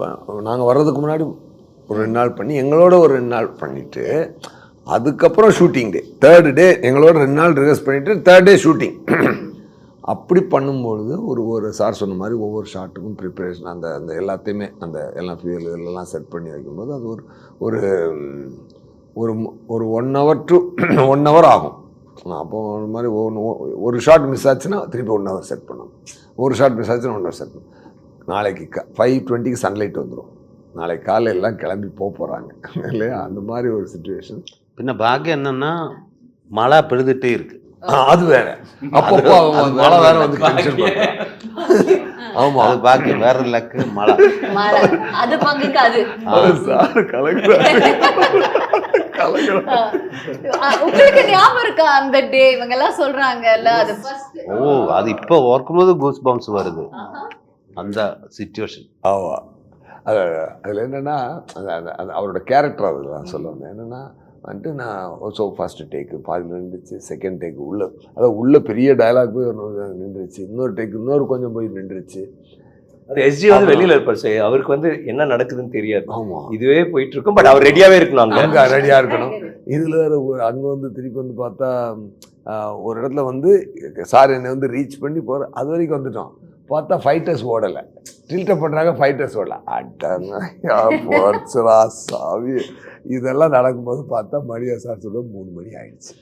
நாங்கள் வர்றதுக்கு முன்னாடி ஒரு ரெண்டு நாள் பண்ணி எங்களோட ஒரு ரெண்டு நாள் பண்ணிவிட்டு அதுக்கப்புறம் ஷூட்டிங் டே தேர்டு டே எங்களோட ரெண்டு நாள் ரிஹர்ஸ் பண்ணிவிட்டு தேர்ட் டே ஷூட்டிங் அப்படி பண்ணும்பொழுது ஒரு ஒரு சார் சொன்ன மாதிரி ஒவ்வொரு ஷாட்டுக்கும் ப்ரிப்பரேஷன் அந்த அந்த எல்லாத்தையுமே அந்த எல்லாம் ஃபியூல் இதெல்லாம் செட் பண்ணி வைக்கும்போது அது ஒரு ஒரு ஒரு ஒரு one hour to one hour ஆகும். அப்போ ஒரு மாதிரி ஒன்று ஒரு ஷாட் மிஸ் ஆச்சுன்னா திருப்பி ஒன் ஹவர் செட் பண்ணணும். ஒரு ஷாட் மிஸ் ஆச்சுன்னா ஒன் ஹவர் செட் பண்ணணும். நாளைக்கு க ஃபைவ் டுவெண்ட்டிக்கு சன்லைட் வந்துடும் நாளைக்கு காலையில எல்லாம் கிளம்பி போக போகிறாங்க இல்லையா? அந்த மாதிரி ஒரு சுச்சுவேஷன் பின்ன பாக்கியம் என்னன்னா மழை பெழுதுட்டே இருக்கு. அது வேற. அப்பப்போ மழை வேற வந்து ஆமாம் அது பாக்கியம் வேற லக்கு மழை. அது பங்குக்கு அது சார் கலக்குறாரு. உங்களுக்கு ஞாபகம் இருக்கா அந்த டே இவங்க எல்லாம் சொல்றாங்கல்ல அது ஃபர்ஸ்ட் ஓ அது இப்போ ஓர்க்கும்போது கூஸ் பம்ப்ஸ் வருது அந்த சுச்சுவேஷன் ஆமாம் அது அதில் என்னென்னா அது அவரோட கேரக்டர் அதுதான் சொல்லுவாங்க என்னென்னா வந்துட்டு நான் ஸோ ஃபஸ்ட்டு டேக்கு பாதியில் நின்றுச்சு செகண்ட் டேக்கு உள்ள அதாவது உள்ள பெரிய டயலாக் போய் ஒன்று நின்றுச்சு இன்னொரு டேக்கு இன்னொரு கொஞ்சம் போய் நின்றுச்சு. அது எஸ்ஜி வந்து வெளியில இருப்பார் சார் அவருக்கு வந்து என்ன நடக்குதுன்னு தெரியாது. ஆமாம் இதுவே போயிட்டு இருக்கும் பட் அவர் ரெடியாவே இருக்கணும் அங்க. அங்கே ரெடியாக இருக்கணும். இதில் அங்கே வந்து திருப்பி வந்து பார்த்தா ஒரு இடத்துல வந்து சார் என்னை வந்து ரீச் பண்ணி போகிற அது வரைக்கும் வந்துட்டோம். பார்த்தா ஃபைட்டர்ஸ் ஓடலை. டில்ட்டப் பண்ணுறாங்க ஃபைட்டர்ஸ் ஓடல. அட்டா சாவி. இதெல்லாம் நடக்கும்போது பார்த்தா மணியா சார் சொல்ல மூணு மணி ஆயிடுச்சு.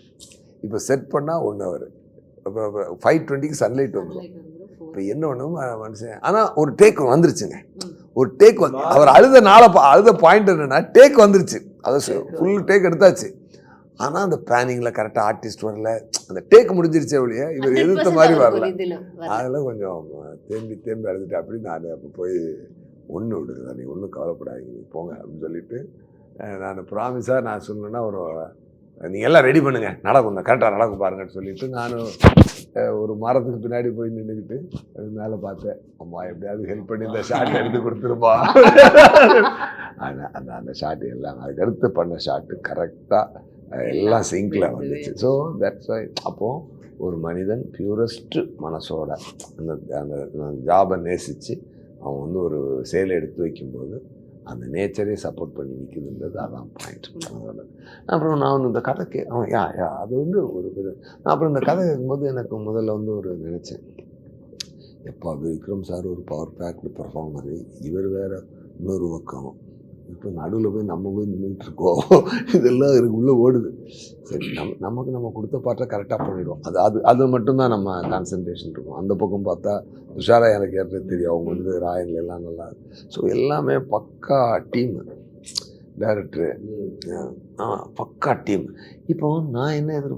இப்போ செட் பண்ணால் ஒன் ஹவர் ஃபைவ் டுவெண்ட்டிக்கு சன்லைட் வந்துடும் இப்போ என்ன ஒன்றும் மனுஷன் ஆனால் ஒரு டேக் வந்துருச்சுங்க. ஒரு டேக் வந்து அவர் அழுத நாளை அழுத பாயிண்ட் என்னன்னா டேக் வந்துருச்சு. அது ஃபுல் டேக் எடுத்தாச்சு. ஆனால் அந்த பிளானிங்கில் கரெக்டாக ஆர்டிஸ்ட் வரல. அந்த டேக் முடிஞ்சிருச்சே ஒழிய இவர் எதிர்த்த மாதிரி வரல. அதில் கொஞ்சம் தேம்பி தேம்பி அழுதுட்டு அப்படி நான் அப்போ போய் ஒன்று விடுங்க நீ ஒன்றும் கவலைப்படாதீங்க. நீ போங்க அப்படின்னு சொல்லிட்டு நான் ப்ராமிஸாக நான் சொன்னேன்னா ஒரு நீங்கள் எல்லாம் ரெடி பண்ணுங்க. நடக்கும் கரெக்டாக நடக்கும் பாருங்கன்னு சொல்லிட்டு நானும் ஒரு மரத்துக்கு பின்னாடி போய் நின்றுக்கிட்டு அது மேலே பார்த்தேன். அம்மா எப்படியாவது ஹெல்ப் பண்ணி இந்த ஷாட் எடுத்து கொடுத்துருப்பா. ஆனால் அந்த அந்த ஷாட்டு எல்லாம் அதுக்கு அடுத்து பண்ண ஷாட்டு கரெக்டாக எல்லாம் சிங்கில் வந்துச்சு. ஸோ தட்ஸ் அப்போது ஒரு மனிதன் பியூரஸ்ட் மனசோட அந்த அந்த ஜாபை நேசித்து அவன் வந்து ஒரு சேலை எடுத்து வைக்கும்போது அந்த நேச்சரே சப்போர்ட் பண்ணி நிற்குதுன்றது அதான் பாயிண்ட் அப்புறம் நான் வந்து இந்த கதை கே அவன் யா யா அது வந்து ஒரு நான் அப்புறம் இந்த கதை கேட்கும்போது எனக்கு முதல்ல வந்து ஒரு நினச்சேன். எப்பா விக்ரம் சார் ஒரு பவர் பேக்டு பர்ஃபார்மரு இவர் வேற இன்னொரு பக்கம். இப்போ நடுவில் போய் நம்ம போய் நின்றுட்டு இருக்கோம். இதெல்லாம் உள்ளே ஓடுது. சரி நம்ம நமக்கு நம்ம கொடுத்த பாட்டை கரெக்டாக பண்ணிடுவோம். அது அது அது மட்டும்தான் நம்ம கான்சன்ட்ரேஷன் இருக்கும். அந்த பக்கம் பார்த்தா உஷாரா எனக்கு ஏற்றது தெரியும். அவங்க வந்து ராயங்கள் எல்லாம் நல்லா ஸோ எல்லாமே பக்கா டீம் டேரக்டரு ஆ பக்கா டீம் இப்போ நான் என்ன எதிர்பார்த்தேன்